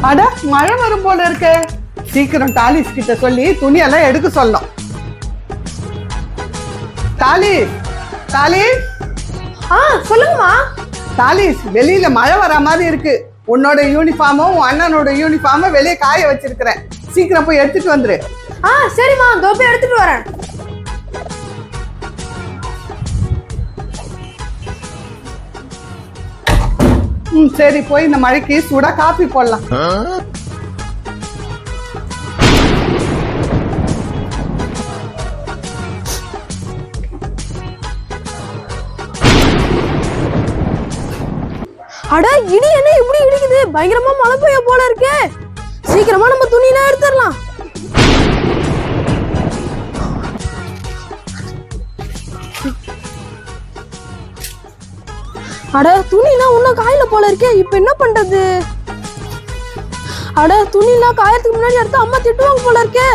அட மழை வரும் போல இருக்கே. சீக்கிரம் டாலிஸ் கிட்ட சொல்லி துணியெல்லாம் எடுக்க சொல்லணும். டாலிஸ் டாலிஸ் ஆ சொல்லுங்கம்மா. டாலிஸ் வெளியில மழை வர மாதிரி இருக்கு. உன்னோட யூனிஃபார்மும் உன் அண்ணனோட ஃபார்மும் வெளியே காய வச்சிருக்கிறேன். சீக்கிரம் போய் எடுத்துட்டு வந்துரு. ஆ சரிம்மா. இதோ போய் எடுத்துட்டு வரேன். ம் சரி போய் இந்த மழைக்கு சூடா காபி போடலாம். அட இடி என்ன இப்படி இடிக்குது? பயங்கரமா மழை பெய்ய போல இருக்கே. சீக்கிரமா நம்ம துணியெல்லாம் எடுத்துடலாம். அட துணிலாம் இன்னும் காயில போல இருக்கே இப்ப என்ன பண்றது? அட துணிலாம் காயறதுக்கு முன்னாடி எடுத்து அம்மா திட்டுவாங்க போல இருக்கே.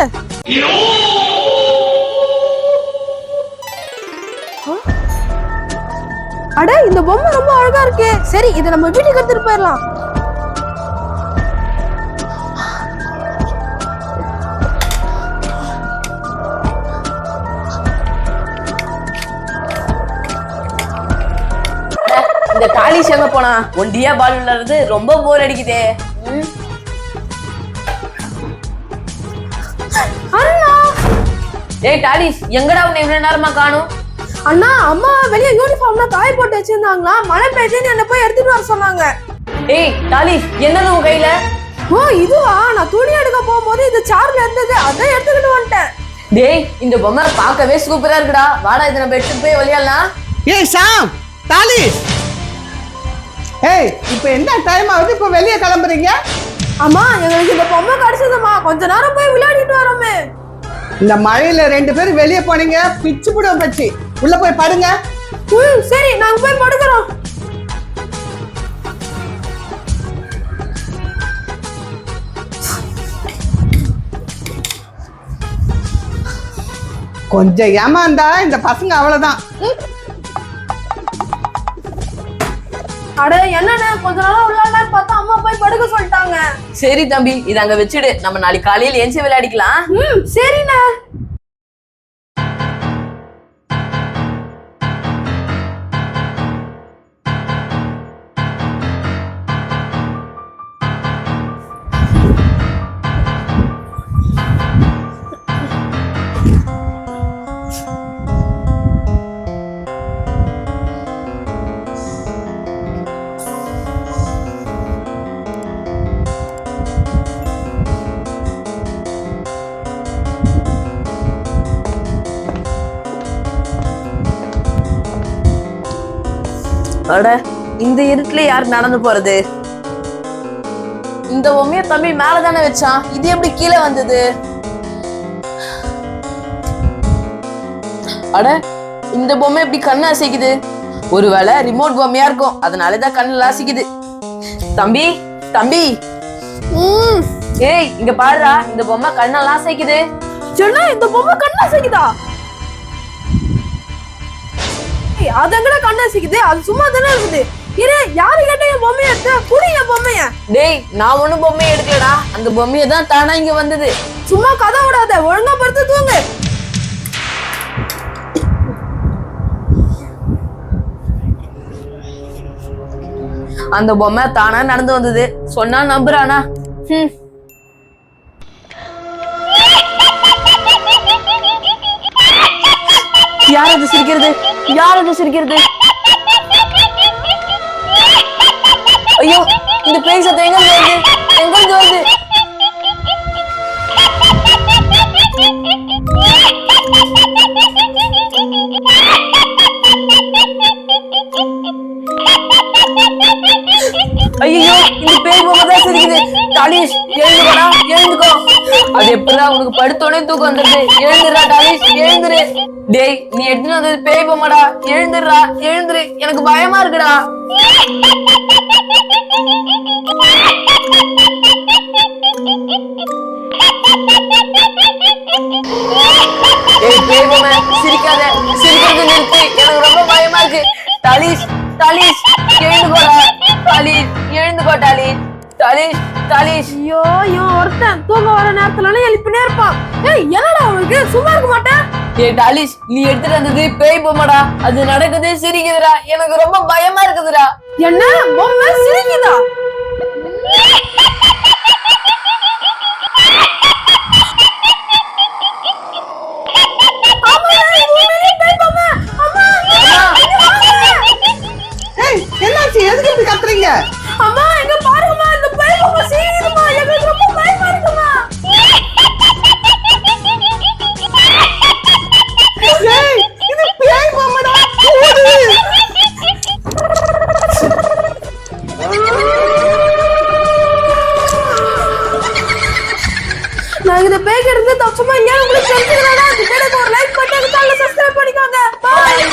அட இந்த பொம்மை ரொம்ப அழகா இருக்கே. சரி இதை நம்ம வீட்டுக்கு எடுத்துட்டு போயிடலாம் தாலிஷ் எங்க போனா ஒண்டியா பால் விளையாடுறது ரொம்ப போர் அடிக்குதே. ஏய் டாலிஷ் எங்கடா உன்னை இவ்வளவு நேரமா காணும்? அண்ணா அம்மா வெளியே யூனிஃபார்ம்லாம் காய போட்டு வச்சிருந்தாங்களா? மழை பெய்யுதுன்னு என்ன போய் எடுத்துட்டு வர சொன்னாங்க. ஏய் டாலிஷ் என்னது உன் கையில? ஓ இதுவா? நான் துணி எடுக்க போகும்போது இது சார்ல இருந்தது அதான் எடுத்துக்கிட்டு வந்துட்டேன். டேய் இந்த பொம்மை பார்க்கவே சூப்பரா இருக்குடா. வாடா இதை நம்ம எடுத்துட்டு போய் விளையாடலாம் ஏய் ஷாம் டாலிஸ் ஏய் இப்போ என்ன டைம் ஆகுது? இப்போ வெளியே கிளம்புறீங்க? அம்மா எங்களுக்கு இந்த பொம்மை கிடைச்சதுமா கொஞ்ச நேரம் போய் விளையாடிட்டு வரோமே. இந்த மழையில ரெண்டு பேரும் வெளியே போனீங்க. பிச்சு புடம் பச்சி. உள்ள போய் படுங்க. ம் சரி நாங்க போய் படுக்கிறோம். கொஞ்சம் ஏமாந்தா இந்த பசங்க அவ்வளவுதான். அட என்னண்ணே? கொஞ்ச நேரம் விளையாடலான்னு பார்த்தா அம்மா போய் படுக்க சொல்லிட்டாங்க. சரி தம்பி இதை அங்க வச்சுடு. நம்ம நாளைக்கு காலையில ஏஞ்சி விளையாடிக்கலாம். ம் சரிண்ணே. அட இந்த இருட்டுல யார் நடந்து போறது? இந்த பொம்மைய தம்பி மேல தானே வச்சான். இது எப்படி கீழே வந்தது? அட இந்த பொம்மை எப்படி கண்ணு அசைக்குது? ஒருவேளை ரிமோட் பொம்மையா இருக்கும். அதனாலதான் கண்ணுல அசைக்குது. தம்பி தம்பி. ஏய் இங்க பாருடா இந்த பொம்மை கண்ணெல்லாம் அசைக்குது. சொன்னா இந்த பொம்மை கண்ணா சிக்குதா அது எங்கடா கண்ணா சிக்குது அது சும்மா தானே இருக்குது. இரு யாரு கேட்ட என் பொம்மைய எடுத்த என் பொம்மைய. டேய் நான் ஒண்ணும் பொம்மையை எடுக்கலடா. அந்த பொம்மையை தான் தானா இங்க வந்தது. சும்மா கதை விடாத ஒழுங்கா படுத்து தூங்கு. அந்த பொம்மை தானா நடந்து வந்தது. சொன்னா நம்புறானா? ஹம். யார் அது சிரிக்கிறது? யார் அது சிரிக்கிறது? ஐயோ இந்த பேய் சத்தம் எங்க இருந்து வருது? எங்க இருந்து வருது? ஐயோ இந்த பேய் பொம்மை தான் சிரிக்குது. டாலிஷ் எழுந்துக்கோடா எழுந்துக்கோ. அது எப்படிதான் உனக்கு படுத்தோடனே தூக்கம் வந்துருது. எழுந்துடுறா டாலிஷ் எழுந்துரு. டேய் நீ எடுத்துன்னு வந்தது பேய் பொம்மைடா. எழுந்துடுறா எழுந்துரு. எனக்கு பயமா இருக்குடா. ஏய் பேய் பொம்மை சிரிக்காத. சிரிக்கிறது நிறுத்து. எனக்கு ரொம்ப பயமா இருக்கு. டாலிஷ் டாலிஷ் எழுந்துக்கோடா. டாலிஷ் எழுந்துக்கோ டாலிஷ் தாலிஷ். தாலிஷ் ஐயோ இவன் ஒருத்தன் தூங்க வர நேரத்துல எழுப்பினே இருப்பான். ஏய் என்னடா அவனுக்கு? சும்மா இருக்க மாட்டேன். ஏ டாலிஷ் நீ எடுத்துட்டு வந்தது பேய் பொம்மைடா. அது நடக்குது சிரிக்குதுடா. எனக்கு ரொம்ப பயமா இருக்குதுடா. என்ன? பொம்மை சிரிக்குதா? நான் இத பேக்க இருந்து தப்புமா இங்க உங்களுக்கு தெரிஞ்சுக்கிறேன் இந்த வீடியோக்கு ஒரு லைக் பண்ணி சேனலை சப்ஸ்கிரைப் பண்ணிக்கோங்க. பாய்